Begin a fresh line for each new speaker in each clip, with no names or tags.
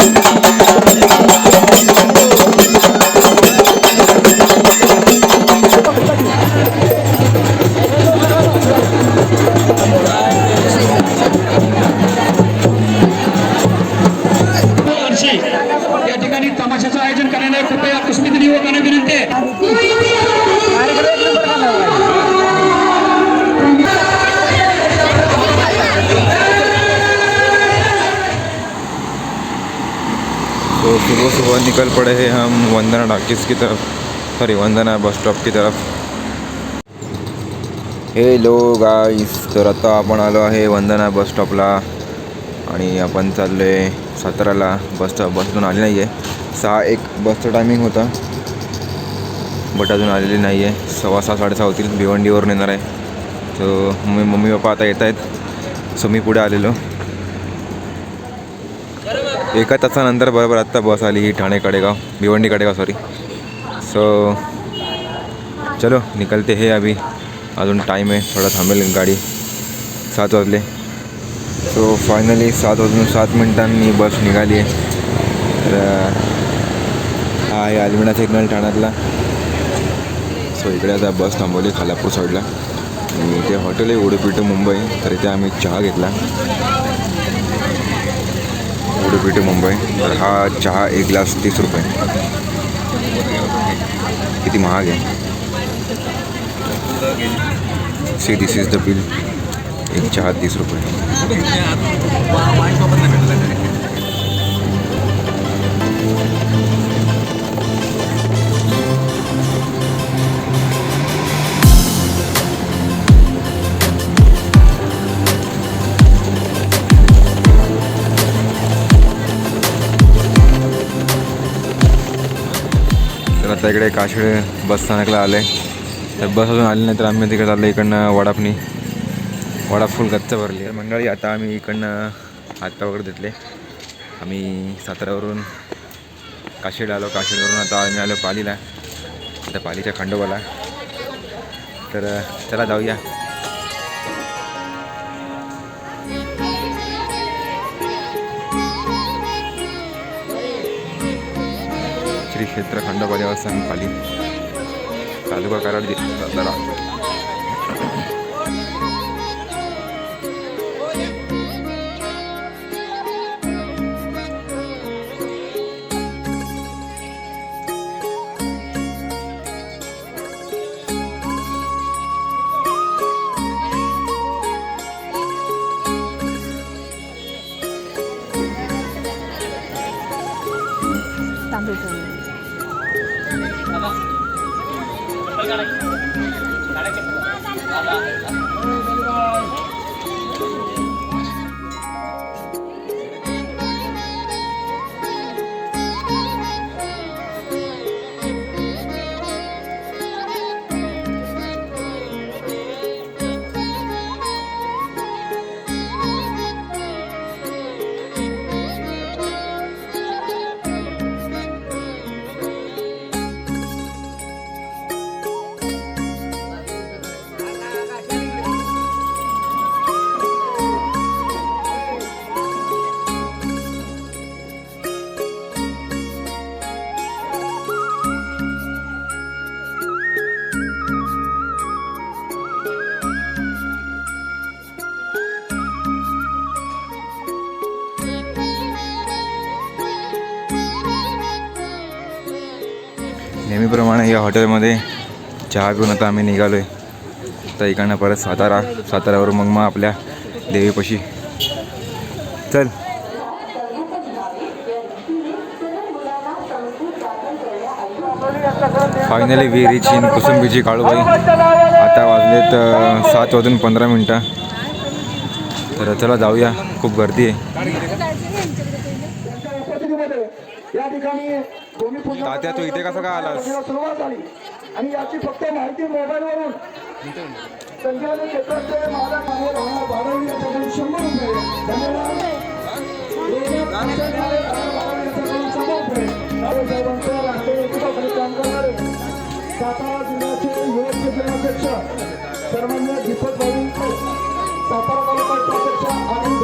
Thank you.
तो सुबह सुबह निकल पड़े हैं हम वंदना डाकिस की तरफ सॉरी वंदना बस स्टॉप की तरफ। हेलो गाईस तर आता आपण आलो आहे वंदना बस स्टॉपला आणि आपण चाललो आहे साताराला बस स्टॉप बस अजून आली नाही आहे सहा एक बसचं टायमिंग होता. बट अजून आलेली नाही आहे सव्वा सहा साडेसहा होतील. भिवंडीवरून येणार आहे. तर मम्मी मम्मी पप्पा आता येत आहेत सो मी पुढे आलेलो. एका तासानंतर बरोबर आत्ता बस आली ही ठाणे कडेगाव भिवंडी कडेगाव सॉरी सो चलो निकलते हे अभी. अजून टाईम आहे थोडा थांबेल गाडी. सात वाजले. सो फायनली सात वाजून सात मिनिटांनी बस निघाली आहे. तर हा आहे आलमिणा सिग्नल ठाण्यातला. सो इकडे आता बस थांबवली खालापूर साईडला आणि इथे हॉटेल आहे उडुपी मुंबई. तर इथे आम्ही चहा घेतला. P T Mumbai. तर हा चहा एक ग्लास तीस रुपये. किती महाग आहे. See this is the bill एक चहा तीस रुपये. आता इकडे काशिळे बस स्थानकला आलं आहे तर बस अजून आली नाही तर आम्ही तिकडे चाललो इकडनं वडापनी. वडा फुल गच्च भरली. तर मंडळी आता आम्ही इकडनं हातपाय वगैरे देतले आम्ही साताऱ्यावरून काशीड आलो. काशीडवरून आता आम्ही आलो पालीला. आता पालीच्या खंडोबाला. तर चला जाऊया. श्री क्षेत्र खंडोबा देवस्थान पाली तालुका कराड जि- सातारा
Thank you.
नेहमीप्रमाणे या हॉटेलमध्ये चहा पिऊन आता आम्ही निघालो आहे तर इकडनं परत सातारा साताऱ्यावर मग मग आपल्या देवीपाशी. चल. फायनली विहिरीची कुसुंबीची काळूबाई. आता वाजलेत सात वाजून पंधरा मिनटं. तर चला जाऊया. खूप गर्दी आहे.
या ठिकाणी
तात्या, तू इथे कसं काय आलास?
सुरुवात झाली. आणि याची फक्त माहिती मोबाईलवरून. क्षेत्राचे बारावी शंभर रुपये राष्ट्रीय काम करणारे सातारा जिल्ह्याचे युवक सर्वज्ञ दीपक बाबू सातारा तालुका उपाध्यक्ष अनिल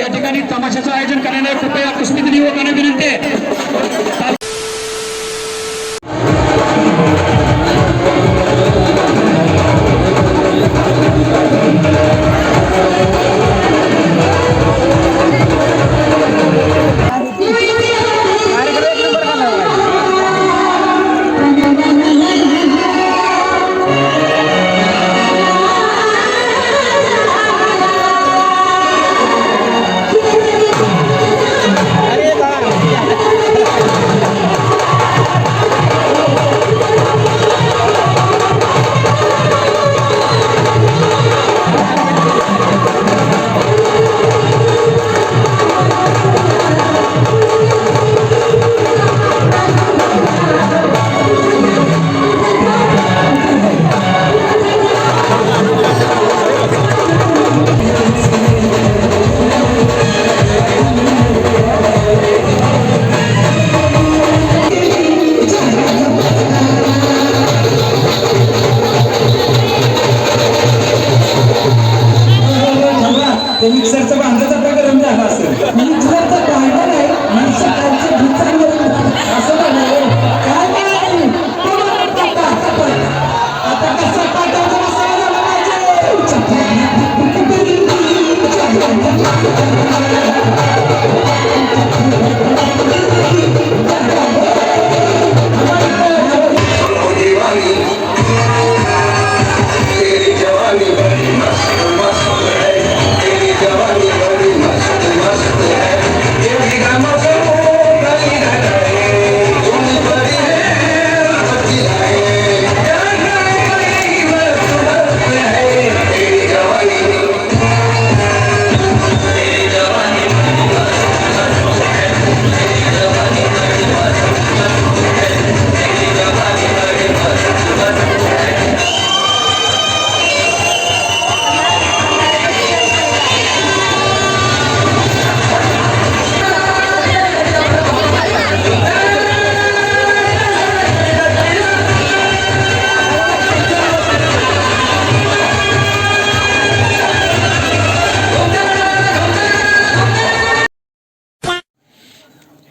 या ठिकाणी तमाशाचं आयोजन करण्याने कृपया कुस्मित युवकांना विनंती आहे.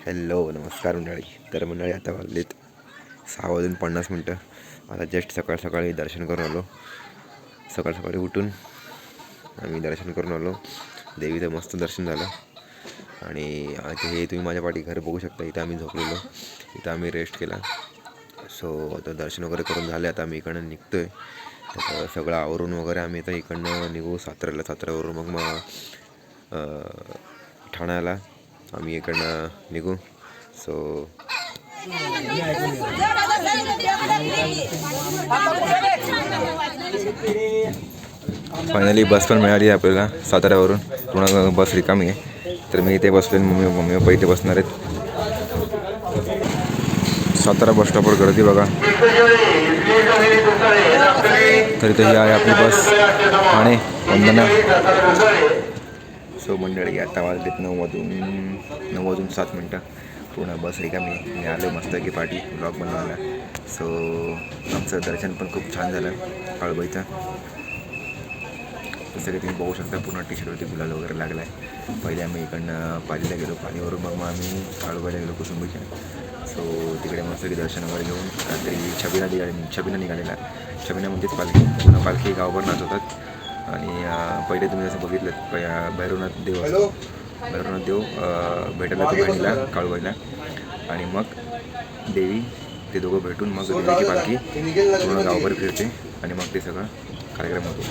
हॅलो नमस्कार मंडळी. तर मंडळी आता वाजलेत सहा वाजून पन्नास मिनटं. आता जस्ट सकाळ सकाळी दर्शन करून आलो. सकाळ सकाळी उठून आम्ही दर्शन करून आलो. देवीचं मस्त दर्शन झालं. आणि आता हे तुम्ही माझ्या पाठी घर बघू शकता. इथं आम्ही झोपलेलो. इथं आम्ही रेस्ट केला. सो आता दर्शन वगैरे करून झाले. आता आम्ही इकडनं निघतो आहे तर सगळं आवरून वगैरे आम्ही आता इकडनं निघू साताऱ्याला. साताऱ्यावरून मग मग ठाण्याला. आम्ही इकडनं निघू.
सो फायनली बस पण मिळाली आहे आपल्याला साताऱ्यावरून. पूर्ण बस रिकामी आहे. तर मी इथे बसलो मम्मी मम्मी पप्पा इथे बसणार आहेत. सातारा बस स्टॉपवर गर्दी बघा. तर इथे ही आहे आपली बस ठाणे वंदना. सो मंडळी आता वाजलेत नऊ वाजून नऊ वाजून सात मिनटं. पूर्ण बस रिकामी आहे. मी? आलो मस्त की पार्टी ब्लॉग बनवायला. सो आमचं दर्शन पण खूप छान झालं काळबाईचं. जसं की तुम्ही बघू शकता पूर्ण टी शर्टवरती गुलाल वगैरे लागला आहे पहिले आम्ही इकडनं पालीला गेलो पालीवरून मग मग आम्ही काळोबाईला गेलो कुसुंबीच्या. सो तिकडे मस्त की दर्शन वगैरे घेऊन रात्री छबिना निघाले छबिना निघालेला. छबिना म्हणजेच पालखी. पूर्ण पालखी गावभर होतात आणि पहिले तुम्ही जसं बघितलं भैरवनाथ देव असतो. भैरवनाथ देव भेटायला तो बहिणीला काळूबाईला. आणि मग देवी ते दोघं भेटून मग देवीची पालखी पूर्ण गावभर फिरते आणि मग ते सगळं कार्यक्रम होतो.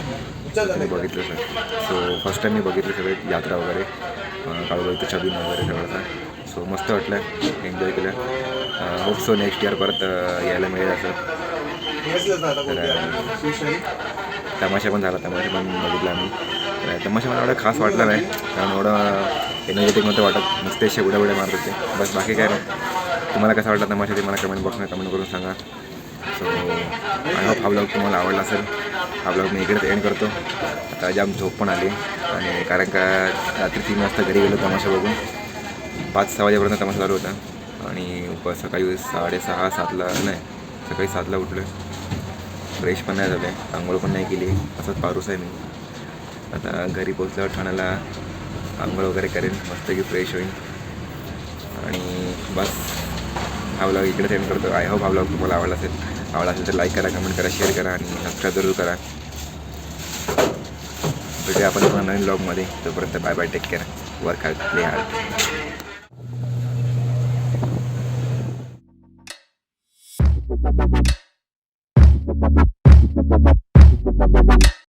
तुम्ही बघितलं सर सो फर्स्ट टाईम मी बघितलं सगळे यात्रा वगैरे काळूबाईचं छबिन वगैरे सगळं. सो मस्त वाटलं. एन्जॉय केलं. होप सो नेक्स्ट इयर परत यायला मिळेल असं. तमाशा पण झाला तमाशा पण बघितला आम्ही. तमाशा मला एवढा खास वाटला नाही कारण एवढं एनर्जेटिक नव्हतं वाटत. नुसते शेवड्या उड्या मारत होते. बस बाकी काय नाही. तुम्हाला कसा वाटला तमाशा ते मला कमेंट बॉक्समध्ये कमेंट करून सांगा. सो आय होप हा ब्लॉग तुम्हाला आवडला असेल. हा ब्लॉग मी इकडेच एंड करतो. आता जाम झोप पण आली. आणि कारण का रात्री तीन वाजता घरी गेलो तमाशा बघून. पाच सहा वाजेपर्यंत तमाशा चालू होता. आणि सकाळी साडेसहा सातला नाही सकाळी सातला उठलो फ्रेश पण नाही झालं. आहे आंघोळ पण नाही केली. असंच पारूस आहे मी. आता घरी पोचल्यावर ठाण्याला आंघोळ वगैरे करेन. मस्तपैकी फ्रेश होईन. आणि बस. हा ब्लॉग इकडे सेंड करतो. आय होप हा ब्लॉग तुम्हाला आवडला असेल. आवडला असेल तर लाईक करा कमेंट करा शेअर करा आणि सबस्क्राईब जरूर करा. भेटूया आपण नवीन ब्लॉगमध्ये तोपर्यंत bye bye take care work hard play hard